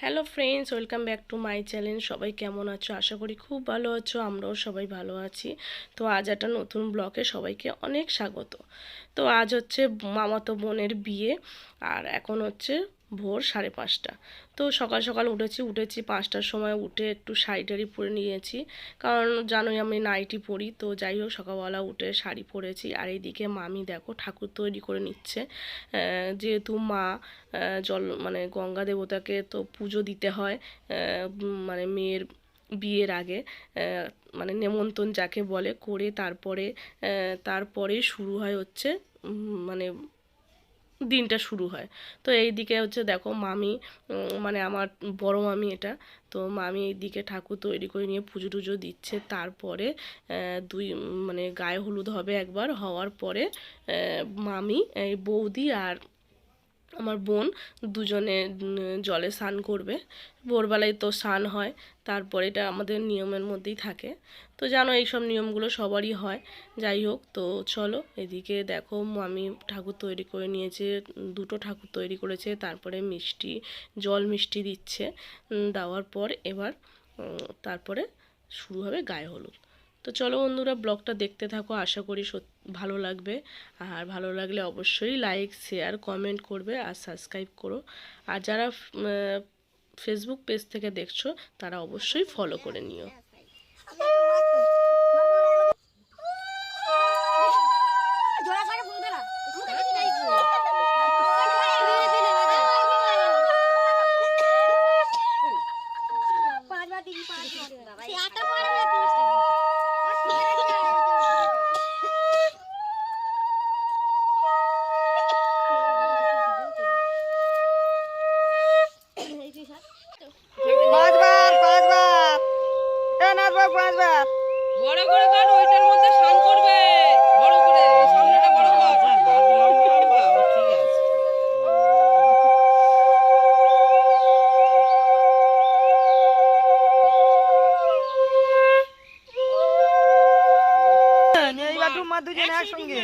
Hello friends welcome back to my channel সবাই কেমন আছো? আশা করি খুব ভালো আছো, আমরাও সবাই ভালো আছি। তো আজ একটা নতুন ব্লকে সবাইকে অনেক স্বাগত। তো আজ হচ্ছে মামাতো বোনের বিয়ে, আর এখন হচ্ছে ভোর সাড়ে পাঁচটা। তো সকাল সকাল উঠেছি উঠেছি পাঁচটার সময় উঠে একটু শাড়ি টাড়ি পরে নিয়েছি। কারণ জানোই আমি নাইটি পরি, তো যাই হোক সকালবেলা উঠে শাড়ি পরেছি। আর এইদিকে মামি দেখো ঠাকুর তৈরি করে নিচ্ছে। যেহেতু মা জল মানে গঙ্গা দেবতাকে তো পুজো দিতে হয় মানে মেয়ের বিয়ের আগে মানে নেমন্তন্ন যাকে বলে, করে তারপরে তারপরে শুরু হয় হচ্ছে মানে দিনটা শুরু হয়। তো এই দিকে হচ্ছে দেখো মামি মানে আমার বড় মামি এটা, তো মামি এই দিকে ঠাকুর তৈরি করে নিয়ে পুজো টুজো দিচ্ছে। তারপরে দুই মানে গায়ে হলুদ হবে একবার, হওয়ার পরে মামি, এই বৌদি আর আমার বোন দুজনে জলে স্নান করবে। ভোরবেলায় তো স্নান হয়, তারপরে এটা আমাদের নিয়মের মধ্যেই থাকে। তো জানো, এইসব নিয়মগুলো সবারই হয়। যাই হোক, তো চলো, এদিকে দেখো, আমি ঠাকুর তৈরি করে নিয়েছে, দুটো ঠাকুর তৈরি করেছে, তারপরে মিষ্টি, জল মিষ্টি দিচ্ছে। দেওয়ার পর এবার তারপরে শুরু হবে গায়ে হলুদ। তো চলো বন্ধুরা ব্লগটা দেখতে থাকো, আশা করি ভালো লাগবে। আর ভালো লাগলে অবশ্যই লাইক শেয়ার কমেন্ট করবে আর সাবস্ক্রাইব করো। আর যারা ফেসবুক পেজ থেকে দেখছ, তারা অবশ্যই ফলো করে নিও। দুজনে একসঙ্গে।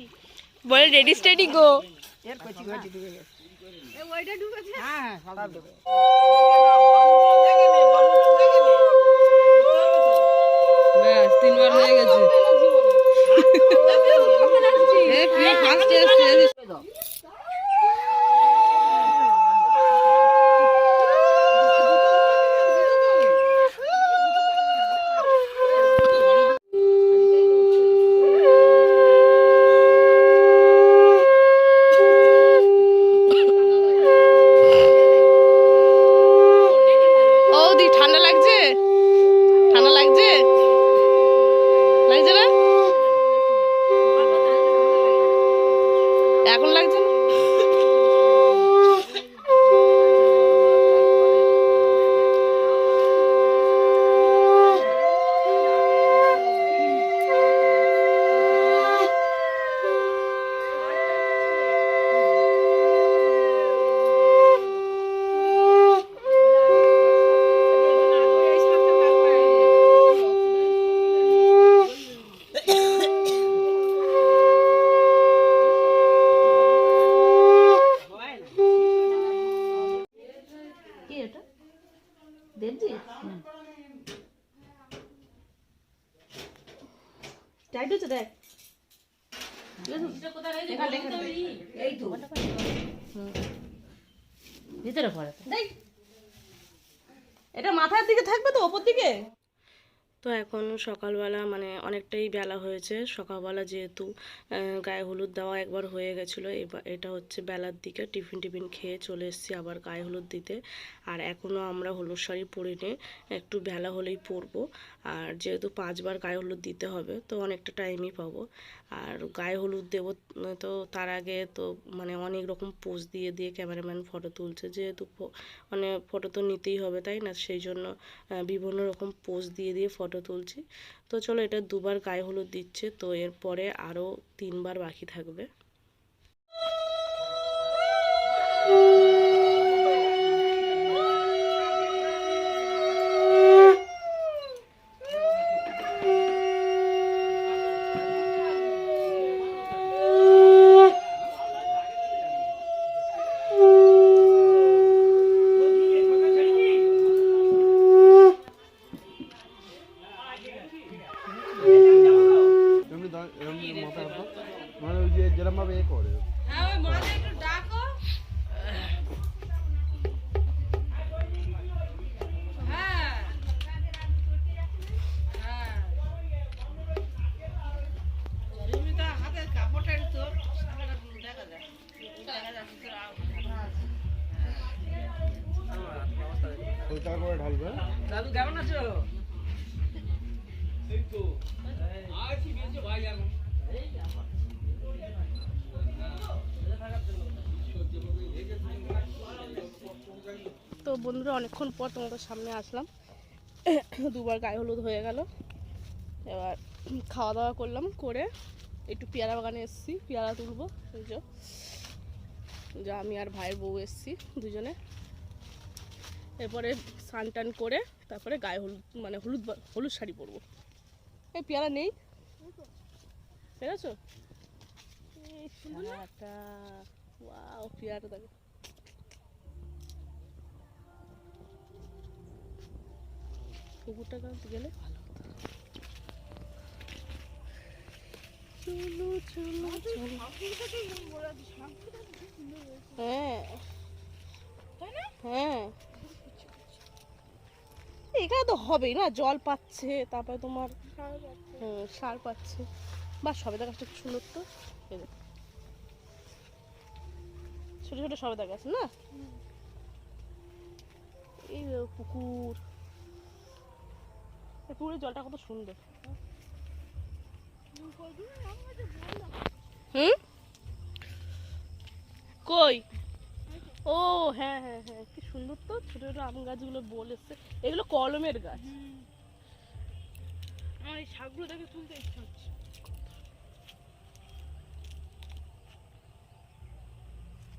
নি বলে রেডি স্টেডি গো এর কচি ঘটি ডুবে গেছে। ওইটা ডুবেছে? হ্যাঁ হ্যাঁ ডুবে। ব্যাস তিনবার হয়ে গেছে। এ ফার্স্ট এসছে এখন লাগছে দেবজি টাইট হচ্ছে দেখ। ভিতরে পড়ে। এটা মাথার দিকে থাকবে তো ওপর দিকে? তো এখন সকালবেলা মানে অনেকটাই বেলা হয়েছে। সকালবেলা যেহেতু গায়ে হলুদ দেওয়া একবার হয়ে গেছিল, এবার এটা হচ্ছে বেলার দিকে টিফিন টিফিন খেয়ে চলে এসেছি আবার গায়ে হলুদ দিতে। আর এখনও আমরা হলুদ শাড়ি পরিনি, একটু বেলা হলেই পরবো। আর যেহেতু পাঁচবার গায়ে হলুদ দিতে হবে, তো অনেকটা টাইমই পাবো। আর গায়ে হলুদ দেবো, তো তার আগে তো মানে অনেক রকম পোজ দিয়ে দিয়ে ক্যামেরাম্যান ফটো তুলছে। যেহেতু মানে ফটো তো নিতেই হবে, তাই না? সেই জন্য বিভিন্ন রকম পোজ দিয়ে দিয়ে ফটো তুলছি। তো চলো এটা দুবার গায়ে হলুদ দিচ্ছে তো এরপরে আরও তিনবার বাকি থাকবে। তো বন্ধুরা, অনেকক্ষণ পর তোমাদের সামনে আসলাম। দুবার গায়ে হলুদ হয়ে গেল। এবার খাওয়া দাওয়া করলাম, করে একটু পেয়ারা বাগানে এসেছি, পেয়ারা তুলবো, এই যা। আমি আর ভাইয়ের বউ এসেছি দুজনে। এরপরে স্নান টান করে তারপরে গায়ে হলুদ মানে হলুদ হলুদ শাড়ি পরবো। এই পেয়ারা নেই। পেরেছ? ওয়াও দেখো। পুকুরটা গেলে ভালো চলো চলো হ্যাঁ। হ্যাঁ। এখানে তো হবেই না জল পাচ্ছে তারপরে তোমার হুম, সার পাচ্ছে। বা সবেদা গাছটা খুব সুন্দর তো। ছোট ছোট সবেদা গাছ না? এই পুকুর। পুকুরের জলটা কত সুন্দর। হুম? কই? ও হ্যাঁ হ্যাঁ হ্যাঁ কি সুন্দর তো। ছোট ছোট আম গাছগুলো বল এসছে। এগুলো কলমের গাছ। আমার এই শাকগুলো দেখে তুলতে ইচ্ছা হচ্ছে।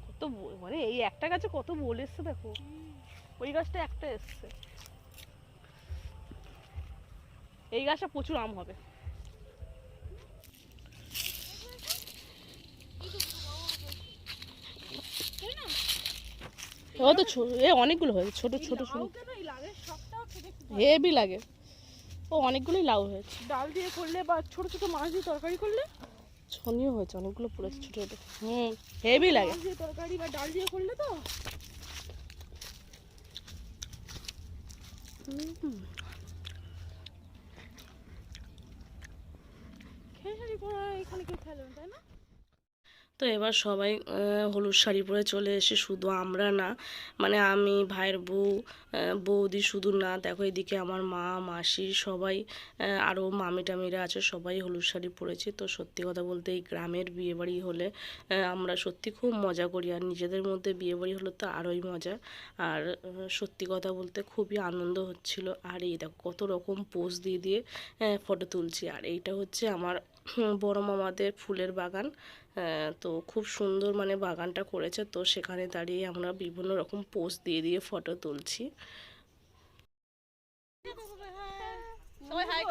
কত মানে এই একটা গাছে কত বল এসছে দেখো। ওই গাছটা একটা এসছে। এই গাছটা প্রচুর আম হবে। ও তো ছোট এ অনেকগুলো হয়েছে ছোট ছোট ছোট। হেভি লাগে। ও অনেকগুলোই লাউ হয়েছে। ডাল দিয়ে করলে বা ছোট ছোট মাছ দিয়ে তরকারি করলে? ছনিও হয়েছে অনেকগুলো পড়েছে ছোট ছোট। হুম হেভি লাগে। দিয়ে তরকারি বা ডাল দিয়ে করলে তো? খেয়ে খেসারি করা এখানে কেউ খেলো না তাই না? তো এবার সবাই হলুদ শাড়ি পরে চলে এসে শুধু আমরা না মানে আমি, ভাইয়ের বউ বৌদি শুধু না, দেখো এদিকে আমার মা, মাসি সবাই আরও মামি টামিরা আছে, সবাই হলুদ শাড়ি পরেছে। তো সত্যি কথা বলতে এই গ্রামের বিয়েবাড়ি হলে আমরা সত্যি খুব মজা করি। আর নিজেদের মধ্যে বিয়েবাড়ি হলে তো আরোই মজা। আর সত্যি কথা বলতে খুবই আনন্দ হচ্ছিল। আর এই দেখো কত রকম পোজ দিয়ে দিয়ে ফটো তুলছি। আর এইটা হচ্ছে আমার বড় মামাদের ফুলের বাগান। আহ, তো খুব সুন্দর মানে বাগানটা করেছে। তো সেখানে দাঁড়িয়ে আমরা বিভিন্ন রকম পোজ দিয়ে দিয়ে ফটো তুলছি। সবাই হাই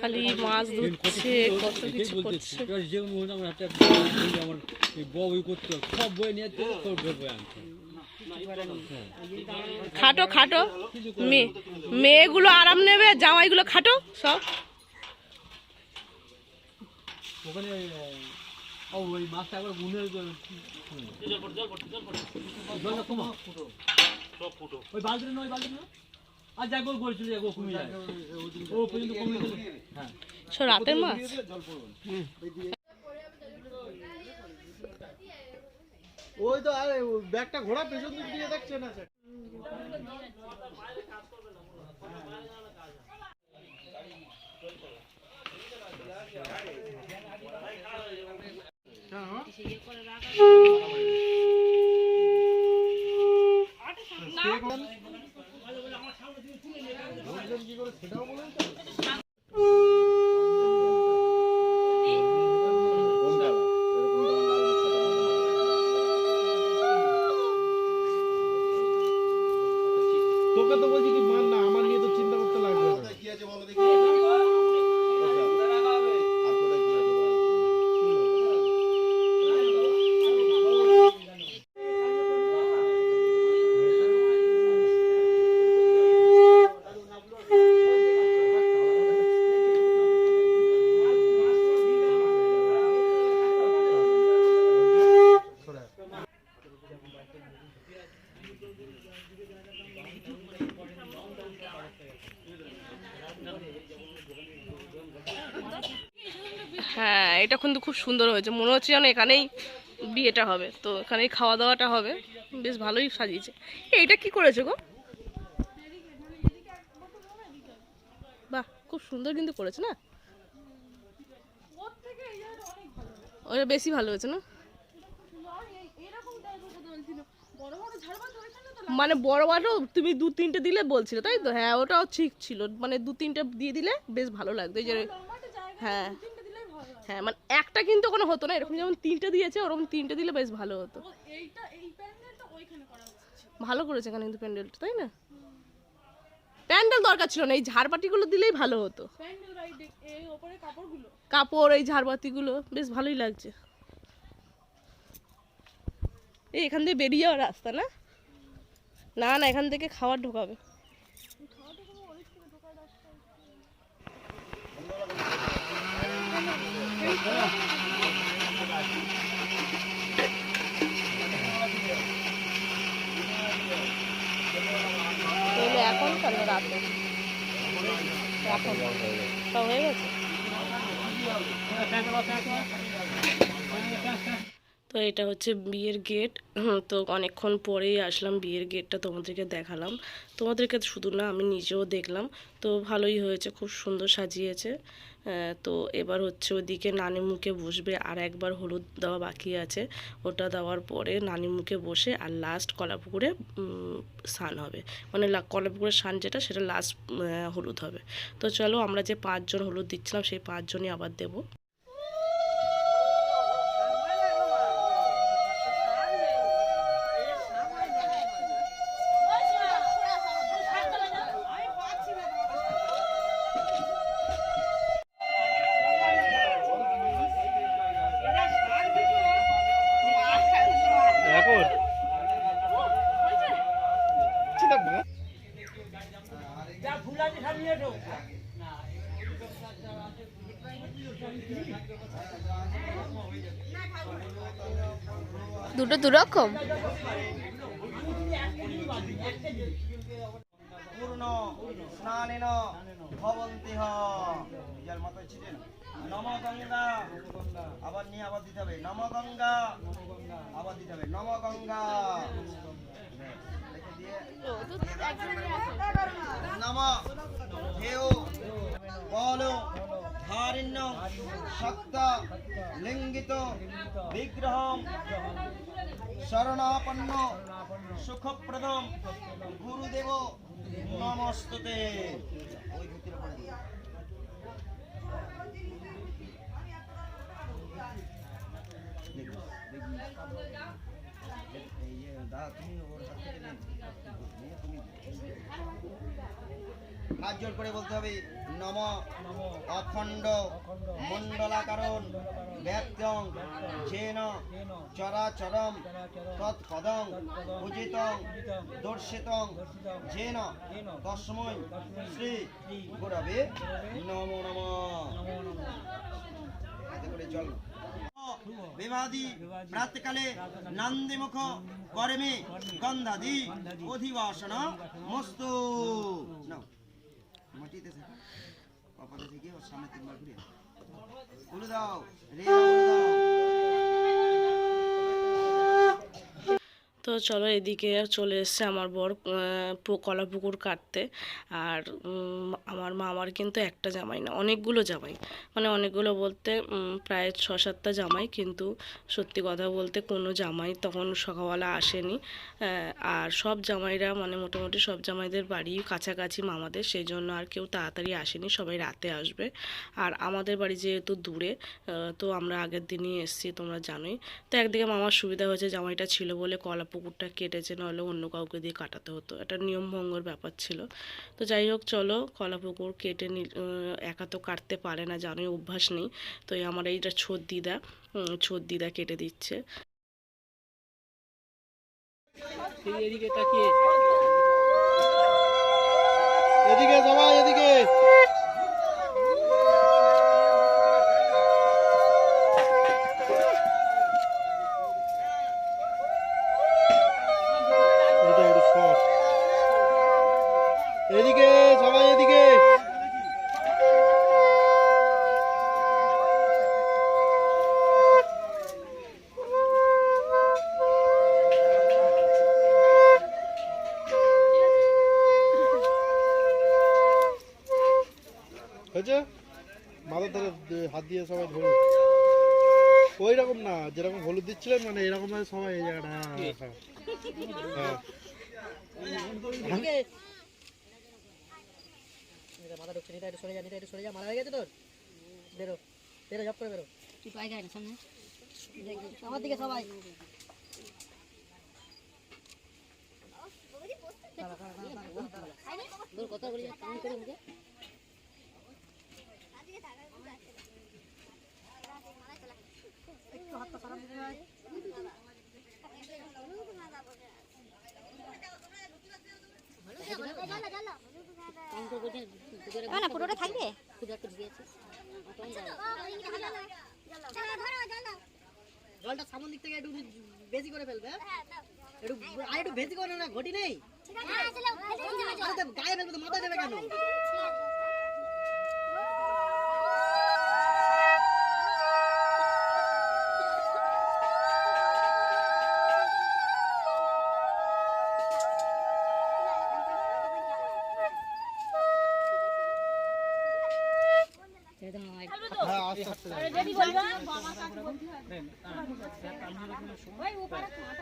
খালি মাছ খাটো খাটো মেয়ে মেয়েগুলো আরাম নেবে জামাইগুলো খাটো সব ওখানে ও ওই মাছটা একবার গুনে জল জল জল জলটা কমা ওই বালতিটা নয় বালতি আর যা গোল করে চলে যাব কমে যায়। ও পর্যন্ত কমে গেলে হ্যাঁ। সব রাতের মাছ? ওই তো আরে ব্যাগটা ঘোড়া পেছন দিক দিয়ে দেখছে না স্যার তোকে তো বলছি তুই মান না আমার নিয়ে তো চিন্তা করতে লাগবে। না হ্যাঁ এটা কিন্তু খুব সুন্দর হয়েছে। মনে হচ্ছে যেন এখানেই বিয়েটা হবে। তো এখানেই খাওয়া দাওয়াটা হবে। বেশ ভালোই সাজিয়েছে। এইটা কি করেছে গো? বাহ, খুব সুন্দর কিন্তু করেছে না? ওটা বেশি ভালো হয়েছে না? মানে বড় বড় তুমি দু তিনটে দিলে বলছিলে, তাই তো? হ্যাঁ ওটাও ঠিক ছিল। মানে দু তিনটে দিয়ে দিলে বেশ ভালো লাগতো। এই যে হ্যাঁ। হ্যাঁ মানে একটা কিন্তু কোনো হতো না এরকম যেমন তিনটে দিয়েছে ওরকম তিনটে দিলে বেশ ভালো হতো। ভালো করেছে এখানে কিন্তু প্যান্ডেলটা তাই না? প্যান্ডেল দরকার ছিল না এই ঝাড়বাতিগুলো দিলেই ভালো হতো। কাপড় এই ঝাড়বাতিগুলো বেশ ভালোই লাগছে। এই এখান থেকে বেরিয়ে যাওয়ার রাস্তা না? না না এখান থেকে খাবার ঢোকাবে। এখন রাতে। এখন। সব হয়ে গেছে? তো এটা হচ্ছে বিয়ের গেট। তো অনেকক্ষণ পরেই আসলাম বিয়ের গেটটা তোমাদেরকে দেখালাম। তোমাদেরকে শুধু না, আমি নিজেও দেখলাম। তো ভালোই হয়েছে, খুব সুন্দর সাজিয়েছে। তো এবার হচ্ছে ওদিকে নানি মুখে বসবে আর একবার হলুদ দেওয়া বাকি আছে। ওটা দেওয়ার পরে নানি মুখে বসে আর লাস্ট কলাপুকুরে পুকুরে স্নান হবে। মানে কলাপুকুরের স্নান যেটা, সেটা লাস্ট হলুদ হবে। তো চলো আমরা যে পাঁচজন হলুদ দিচ্ছিলাম, সেই পাঁচজনই আবার দেবো। গঙ্গা। আবার আবার দিতে হবে। নম গঙ্গা। আবার দিতে হবে। নম গঙ্গা। রেখে দিয়ে নম। হেও। বল। ধারিণ্য। শক্ত লিঙ্গিত। বিগ্রহম। শরণাপন্ন। সুখপ্রদম। গুরুদেব। নমস্তুতে। ওই ভিতরে পড়ে তুমি ওর হাত থেকে নিন নিয়ে তুমি হাত জোর করে বলতে হবে, নম, অখণ্ড, মণ্ডলাকারণ, ব্যক্তং, যেন, চরাচরম, তৎপদং, পূজিতং, দর্শিতং, যেন, তস্মৈ, শ্রী গুরবে নমো নমঃ। করে জল বিবাদী প্রাতকালে নন্দিমুখ কর্মে গন্ধাদি অধিবাসন মস্তু। মাটিতে থাকা। কপালে থেকে ওর সামনে তিনবার ঘুরে তুলে দাও। রে দাও, উড়ে দাও তো চলো এদিকে চলে এসছে আমার বর কলা পুকুর কাটতে। আর আমার মামার কিন্তু একটা জামাই না, অনেকগুলো জামাই। মানে অনেকগুলো বলতে প্রায় ছ সাতটা জামাই। কিন্তু সত্যি কথা বলতে কোনো জামাই তখন সকালবেলা আসেনি। আর সব জামাইরা মানে মোটামুটি সব জামাইদের বাড়ি কাছাকাছি মামাদের। সেই জন্য আর কেউ তাড়াতাড়ি আসেনি, সবাই রাতে আসবে। আর আমাদের বাড়ি যেহেতু দূরে তো আমরা আগের দিনই এসেছি, তোমরা জানোই। তো একদিকে মামার সুবিধা হয়েছে জামাইটা ছিল বলে কলা পুকুরটা কেটেছে নাহলে অন্য কাউকে দিয়ে কাটাতে হতো। একটা নিয়মভঙ্গর ব্যাপার ছিল। তো যাই হোক, চলো কলা পুকুর কেটে নি একা তো কাটতে পারে না, জানোই অভ্যাস নেই। তো আমার এইটা ছোট দিদা ছোট দিদা কেটে দিচ্ছে। এদিকে তাকিয়ে। এদিকে সবাই, এদিকে। হাত দিয়ে সবাই ধরুন। ওই রকম না যেরকম হলুদ দিচ্ছিলেন মানে এরকম ভাবে সবাই এই জায়গাটা হ্যাঁ, হ্যাঁ, হ্যাঁ। মাথা ঢুকছে নিতে একটু সরে যা নিতে একটু সরে যা মারা হয়ে গেছে তোর। বেরো বেরো জব করে বেরো। তুই পাই গায়ে না সামনে আমার দিকে সবাই। তোর কথা বলি কেমন করে মুখে একটু হাতটা সারান দিতে ভাই না পুরোটা থাকবে? দিয়েছিস জলটা সামন দিক থেকে একটু বেশি করে ফেলবে হ্যাঁ? একটু আর একটু বেশি করে না ঘটি নেই? তো গায়ে ফেলবে তো মাথায় দেবে কেন?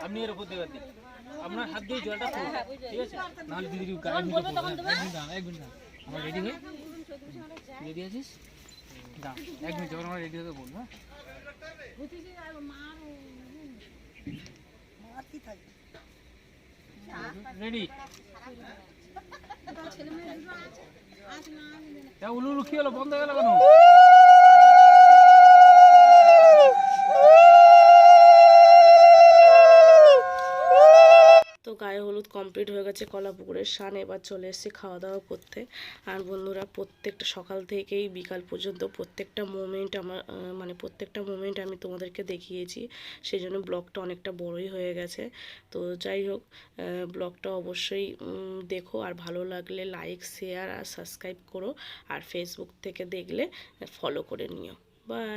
আপনি এর উপর দেবেন আপনার হাত দিয়ে জলটা ঠিক আছে? নাহলে দিদি। এক মিনিট। আমার রেডি হয়ে? রেডি আছিস? দাঁড়া, এক মিনিট যখন আমার রেডি হবে বলব হ্যাঁ? রেডি তা উলু উলু কি হলো বন্ধ হয়ে গেল কেন? গায়ে হলুদ কমপ্লিট হয়ে গেছে, কলা পুকুরের সান এবার চলে এসেছি খাওয়া দাওয়া করতে। আর বন্ধুরা, প্রত্যেকটা সকাল থেকেই বিকাল পর্যন্ত প্রত্যেকটা মোমেন্ট আমার মানে প্রত্যেকটা মোমেন্ট আমি তোমাদেরকে দেখিয়েছি। সেই জন্য ব্লগটা অনেকটা বড়ই হয়ে গেছে। তো যাই হোক ব্লগটা অবশ্যই দেখো। আর ভালো লাগলে লাইক শেয়ার আর সাবস্ক্রাইব করো। আর ফেসবুক থেকে দেখলে ফলো করে নিও। বাই